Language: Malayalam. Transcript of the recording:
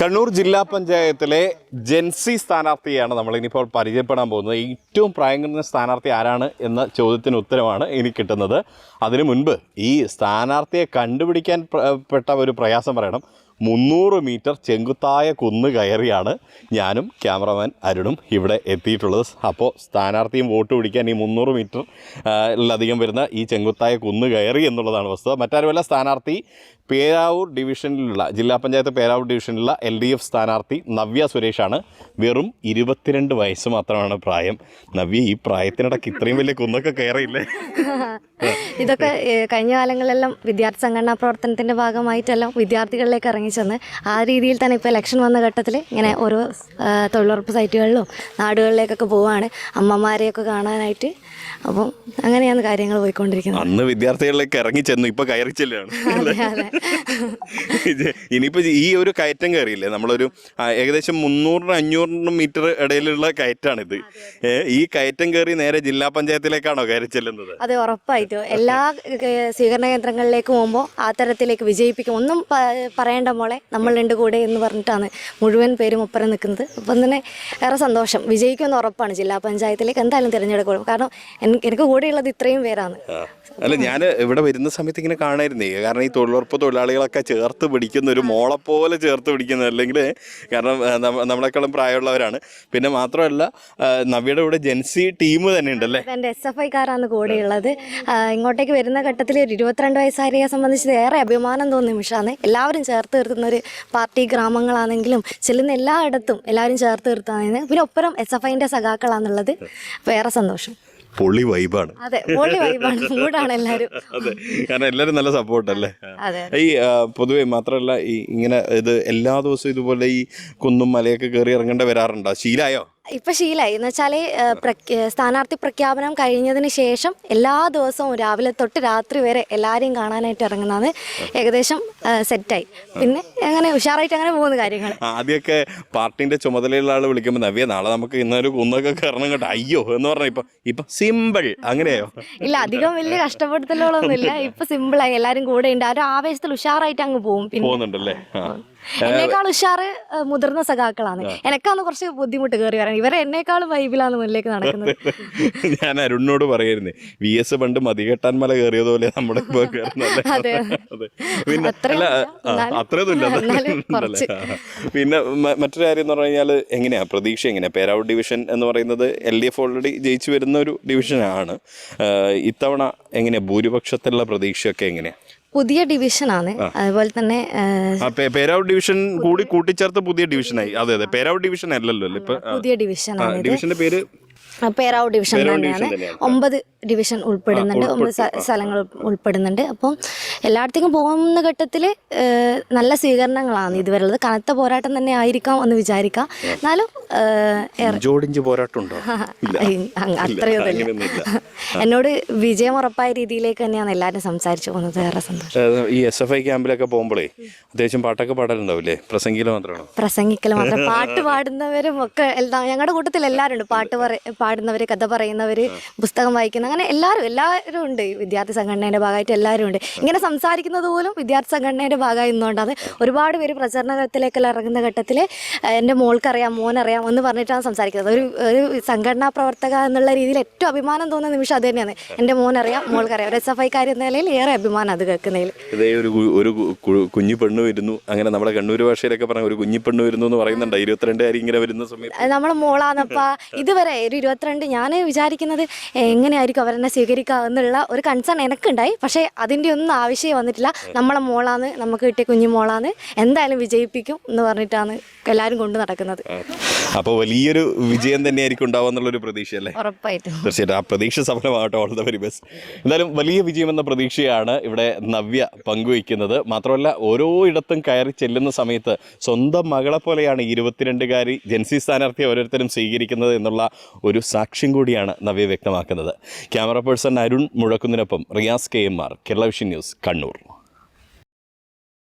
കണ്ണൂർ ജില്ലാ പഞ്ചായത്തിലെ ജെൻസി സ്ഥാനാർത്ഥിയാണ് നമ്മൾ ഇനിയിപ്പോൾ പരിചയപ്പെടാൻ പോകുന്നത്. ഏറ്റവും പ്രായം കുറഞ്ഞ സ്ഥാനാർത്ഥി ആരാണ് എന്ന ചോദ്യത്തിന് ഉത്തരമാണ് ഇനി കിട്ടുന്നത്. അതിനു മുൻപ് ഈ സ്ഥാനാർത്ഥിയെ കണ്ടുപിടിക്കാൻ പെട്ട ഒരു പ്രയാസം പറയണം. മുന്നൂറ് മീറ്റർ ചെങ്കുത്തായ കുന്ന് കയറിയാണ് ഞാനും ക്യാമറമാൻ അരുണും ഇവിടെ എത്തിയിട്ടുള്ളത്. അപ്പോൾ സ്ഥാനാർത്ഥിയും വോട്ട് പിടിക്കാൻ ഈ മുന്നൂറ് മീറ്റർ ലധികം വരുന്ന ഈ ചെങ്കുത്തായ കുന്ന് കയറി എന്നുള്ളതാണ് വസ്തുത. മറ്റാരുമല്ല സ്ഥാനാർത്ഥി പേരാവൂർ ഡിവിഷനിലുള്ള ജില്ലാ പഞ്ചായത്ത് പേരാവൂർ ഡിവിഷനിലുള്ള എൽ ഡി എഫ് സ്ഥാനാർത്ഥി നവ്യ സുരേഷാണ്. വെറും ഇരുപത്തിരണ്ട് വയസ്സ് മാത്രമാണ് പ്രായം. നവ്യ ഈ പ്രായത്തിനിടയ്ക്ക് ഇത്രയും വലിയ കുന്നൊക്കെ കയറിയില്ലേ? ഇതൊക്കെ കഴിഞ്ഞ കാലങ്ങളിലെല്ലാം വിദ്യാർത്ഥി സംഘടനാ പ്രവർത്തനത്തിന്റെ ഭാഗമായിട്ടെല്ലാം വിദ്യാർത്ഥികളിലേക്ക് ഇറങ്ങിച്ചെന്ന് ആ രീതിയിൽ തന്നെ ഇപ്പോൾ ഇലക്ഷൻ വന്ന ഘട്ടത്തിൽ ഇങ്ങനെ ഓരോ തൊഴിലുറപ്പ് സൈറ്റുകളിലും നാടുകളിലേക്കൊക്കെ പോവാണ്. അമ്മമാരെയൊക്കെ കാണാനായിട്ട് അപ്പം അങ്ങനെയാണ് കാര്യങ്ങൾ പോയിക്കൊണ്ടിരിക്കുന്നത്. അന്ന് വിദ്യാർത്ഥികളിലേക്ക് ഇറങ്ങി ചെന്നു ഇപ്പൊ കയറി ചെല്ലുകയാണ് അതെ അതെ. ഇനിയിപ്പോ ഈ ഒരു കയറ്റം കയറിയില്ലേ നമ്മളൊരു ഏകദേശം മുന്നൂറിനും അഞ്ഞൂറിനും മീറ്റർ ഇടയിലുള്ള കയറ്റാണിത്. ഇത് ഈ കയറ്റം കയറി നേരെ ജില്ലാ പഞ്ചായത്തിലേക്കാണോ കയറി ചെല്ലുന്നത്? അതെ ഉറപ്പായിട്ടും. എല്ലാ സ്വീകരണ കേന്ദ്രങ്ങളിലേക്ക് പോകുമ്പോൾ ആ തരത്തിലേക്ക് വിജയിപ്പിക്കും. ഒന്നും പറയേണ്ട മോളെ നമ്മളുണ്ട് കൂടെ എന്ന് പറഞ്ഞിട്ടാണ് മുഴുവൻ പേരും ഒപ്പരം നിൽക്കുന്നത്. അപ്പം തന്നെ ഏറെ സന്തോഷം. വിജയിക്കുമെന്ന് ഉറപ്പാണ് ജില്ലാ പഞ്ചായത്തിലേക്ക്. എന്തായാലും തിരഞ്ഞെടുക്കുള്ളൂ കാരണം എനിക്ക് കൂടെയുള്ളത് ഇത്രയും പേരാണ്. അല്ല ഞാൻ ഇവിടെ വരുന്ന സമയത്ത് ഇങ്ങനെ കാണായിരുന്നേ. കാരണം ഈ തൊഴിലുറപ്പ് തൊഴിലാളികളൊക്കെ ചേർത്ത് പിടിക്കുന്ന ഒരു മോളെ പോലെ ചേർത്ത് പിടിക്കുന്ന അല്ലെങ്കിൽ കാരണം നമ്മളെക്കാളും പ്രായമുള്ളവരാണ്. പിന്നെ മാത്രമല്ല നവ്യയുടെ കൂടെ ജെൻസി ടീം തന്നെ ഉണ്ടല്ലേ എന്റെ എസ് എഫ് ഐക്കാരാണ് കൂടെയുള്ളത്. ഉള്ളത് ഇങ്ങോട്ടേക്ക് വരുന്ന ഘട്ടത്തിൽ ഒരു ഇരുപത്തിരണ്ട് വയസ്സാരിയെ സംബന്ധിച്ച് ഏറെ അഭിമാനം തോന്നുന്ന നിമിഷമാണ് എല്ലാവരും ചേർത്ത് നിർത്തുന്ന ഒരു പാർട്ടി ഗ്രാമങ്ങളാണെങ്കിലും ചെല്ലുന്ന എല്ലായിടത്തും എല്ലാവരും ചേർത്ത് നിർത്താൻ പിന്നെ ഒപ്പരം എസ് എഫ് ഐന്റെ സഖാക്കളാണെന്നുള്ളത് വേറെ സന്തോഷം. വൈബാണ്. അതെ പൊളി വൈബാണ്. മൂടാണ് എല്ലാവരും അതെ കാരണം എല്ലാവരും നല്ല സപ്പോർട്ടല്ലേ? അതെ. ഈ പൊതുവേ പൊതുവെ മാത്രമല്ല ഈ ഇങ്ങനെ ഇത് എല്ലാ ദിവസവും ഇതുപോലെ ഈ കുന്നും മലയൊക്കെ കയറി ഇറങ്ങേണ്ട വരാറുണ്ടോ? ശീലായോ? ഇപ്പം ശീലമായി എന്ന് വെച്ചാൽ സ്ഥാനാർത്ഥി പ്രഖ്യാപനം കഴിഞ്ഞതിന് ശേഷം എല്ലാ ദിവസവും രാവിലെ തൊട്ട് രാത്രി വരെ എല്ലാവരെയും കാണാനായിട്ട് ഇറങ്ങുന്നതാണ് ഏകദേശം സെറ്റായി. പിന്നെ അങ്ങനെ ഉഷാറായിട്ട് അങ്ങനെ പോകുന്ന കാര്യങ്ങൾ ആദ്യമൊക്കെ പാർട്ടിന്റെ ചുമതലയുള്ള ആൾ വിളിക്കുമ്പോൾ നവ്യ നാളെ നമുക്ക് ഇന്നൊരു കുന്നൊക്കെ കയറണം കേട്ടോ. അയ്യോ എന്ന് പറഞ്ഞ ഇപ്പൊ ഇപ്പൊ സിമ്പിൾ അങ്ങനെയോ? ഇല്ല അധികം വലിയ കഷ്ടപ്പെടുത്തലുകളൊന്നും ഇല്ല ഇപ്പൊ സിമ്പിളായി എല്ലാവരും കൂടെ ഉണ്ട് ആ ഒരു ആവേശത്തിൽ ഉഷാറായിട്ട് അങ്ങ് പോകും. പിന്നെ പോകുന്നുണ്ടല്ലേ. എന്നേക്കാൾ ഉഷാറ് ആ, മുതിർന്ന സഖാക്കളാണ്. എനക്കാന്ന് കുറച്ച് ബുദ്ധിമുട്ട് കയറി വരാൻ. ഇവരെ എന്നേക്കാളും വൈബിലാണ് മുന്നിലേക്ക് നടക്കുന്നത്. ഞാൻ അരുണിനോട് പറയായിരുന്നു വി എസ് പണ്ട് മതികെട്ടാൻ മല കയറിയതുപോലെ നമ്മുടെ. പിന്നെ മറ്റൊരു കാര്യം എന്ന് പറഞ്ഞു കഴിഞ്ഞാൽ എങ്ങനെയാ? പ്രതീക്ഷ എങ്ങനെയാ? പേരാവൂർ ഡിവിഷൻ എന്ന് പറയുന്നത് എൽ ഡി എഫ് ഓൾറെഡി ജയിച്ചു വരുന്ന ഒരു ഡിവിഷനാണ്. ഇത്തവണ എങ്ങനെയാ? ഭൂരിപക്ഷത്തിലുള്ള പ്രതീക്ഷയൊക്കെ എങ്ങനെയാ? പുതിയ ഡിവിഷനാണ്. അതുപോലെ തന്നെ പേരാവൂർ ഡിവിഷൻ കൂടി കൂട്ടിച്ചേർത്ത് പുതിയ ഡിവിഷനായി. അതെ അതെ പേരാവൂർ ഡിവിഷൻ അല്ലല്ലോ പുതിയ ഡിവിഷൻ ഡിവിഷനാണ് ഡിവിഷന്റെ പേര്? പേരാവ് ഡിവിഷൻ പേരാവൂർ ഡിവിഷൻ തന്നെയാണ്. ഒമ്പത് ഡിവിഷൻ ഉൾപ്പെടുന്നുണ്ട്. ഒമ്പത് സ്ഥ- സ്ഥലങ്ങൾ ഉൾപ്പെടുന്നുണ്ട്. അപ്പം എല്ലായിടത്തേക്കും പോകുന്ന ഘട്ടത്തിൽ നല്ല സ്വീകരണങ്ങളാണ് ഇതുവരെ ഉള്ളത് കനത്ത പോരാട്ടം തന്നെ ആയിരിക്കാം എന്ന് വിചാരിക്കാം. എന്നാലും ജോഡിഞ്ച് പോരാട്ടമുണ്ടോ? അത്രയൊന്നുമില്ല എന്നോട് വിജയം ഉറപ്പായ രീതിയിലേക്ക് തന്നെയാണ് എല്ലാവരും സംസാരിച്ചു പോകുന്നത്. ഏറെ സന്തോഷം. ഈ എസ് എഫ് ഐ ക്യാമ്പിലൊക്കെ പോകുമ്പോഴേ അത്യാവശ്യം പാട്ടൊക്കെ പാടലുണ്ടാവില്ലേ? പ്രസംഗിക്കൽ മാത്രമാണ്? പ്രസംഗിക്കൽ മാത്രം. പാട്ട് പാടുന്നവരും ഒക്കെ എല്ലാ ഞങ്ങളുടെ കൂട്ടത്തിൽ എല്ലാവരും ഉണ്ട് പാട്ട് പറ പാടുന്നവർ കഥ പറയുന്നവർ പുസ്തകം വായിക്കുന്ന അങ്ങനെ എല്ലാവരും എല്ലാവരും ഉണ്ട്. വിദ്യാർത്ഥി സംഘടനയുടെ ഭാഗമായിട്ട് എല്ലാവരും ഉണ്ട്. ഇങ്ങനെ സംസാരിക്കുന്നത് പോലും വിദ്യാർത്ഥി സംഘടനയുടെ ഭാഗമായി നിന്നുകൊണ്ടാണ് ഒരുപാട് പേര് പ്രചരണത്തിലേക്കെല്ലാം ഇറങ്ങുന്ന ഘട്ടത്തിൽ എന്റെ മോൾക്കറിയാം മോനറിയാം എന്ന് പറഞ്ഞിട്ടാണ് സംസാരിക്കുന്നത്. ഒരു ഒരു സംഘടനാ പ്രവർത്തക എന്നുള്ള രീതിയിൽ ഏറ്റവും അഭിമാനം തോന്നുന്ന നിമിഷം അത് തന്നെയാണ്. എന്റെ മോനറിയാം മോൾക്കറിയാം. ഒരു എസ് എഫ് ഐക്കാർ എന്ന നിലയിൽ ഏറെ അഭിമാനം അത് കേൾക്കുന്നതിൽ ഇതേ ഒരു ഒരു കുഞ്ഞു പെണ്ണ് വരുന്നു. അങ്ങനെ നമ്മുടെ കണ്ണൂർ ഭാഷയിലൊക്കെ പറഞ്ഞ ഒരു കുഞ്ഞു പെണ്ണ് വരുന്നു എന്ന് പറയുന്നുണ്ട്. ഇരുപത്തിരണ്ടുകാരി ഇങ്ങനെ വരുന്ന സമയത്ത്. നമ്മൾ മോളാന്നപ്പാ. ഇതുവരെ ഒരു ഇരുപത്തിരണ്ട് ഞാൻ വിചാരിക്കുന്നത് എങ്ങനെയായിരിക്കും അവരെന്നെ സ്വീകരിക്കുക എന്നുള്ള ഒരു കൺസേൺ എനിക്കുണ്ടായി. പക്ഷേ അതിന്റെ ഒന്നും ആവശ്യം വന്നിട്ടില്ല. നമ്മളെ മോളാന്ന് നമുക്ക് കിട്ടിയ കുഞ്ഞു മോളാന്ന് എന്തായാലും വിജയിപ്പിക്കും എന്ന് പറഞ്ഞിട്ടാണ് എല്ലാവരും കൊണ്ട് നടക്കുന്നത്. അപ്പോൾ വലിയൊരു വിജയം തന്നെയായിരിക്കും ഉണ്ടാവുക എന്നുള്ളൊരു പ്രതീക്ഷയല്ലേ? ഉറപ്പായിട്ടും. തീർച്ചയായിട്ടും. ആ പ്രതീക്ഷ സഫലമാകട്ടെ ഓൾ ദ വെരി ബെസ്റ്റ് എന്തായാലും വലിയ വിജയമെന്ന പ്രതീക്ഷയാണ് ഇവിടെ നവ്യ പങ്കുവയ്ക്കുന്നത്. മാത്രമല്ല ഓരോ ഇടത്തും കയറി ചെല്ലുന്ന സമയത്ത് സ്വന്തം മകളെ പോലെയാണ് ഇരുപത്തിരണ്ടുകാരി ജൻസി സ്ഥാനാർത്ഥിയെ ഓരോരുത്തരും സ്വീകരിക്കുന്നത് എന്നുള്ള ഒരു സാക്ഷ്യം കൂടിയാണ് നവ്യ വ്യക്തമാക്കുന്നത്. Camera person Arun മുഴക്കുന്നിനൊപ്പം Riyas K M R Kerala vision news Kannur.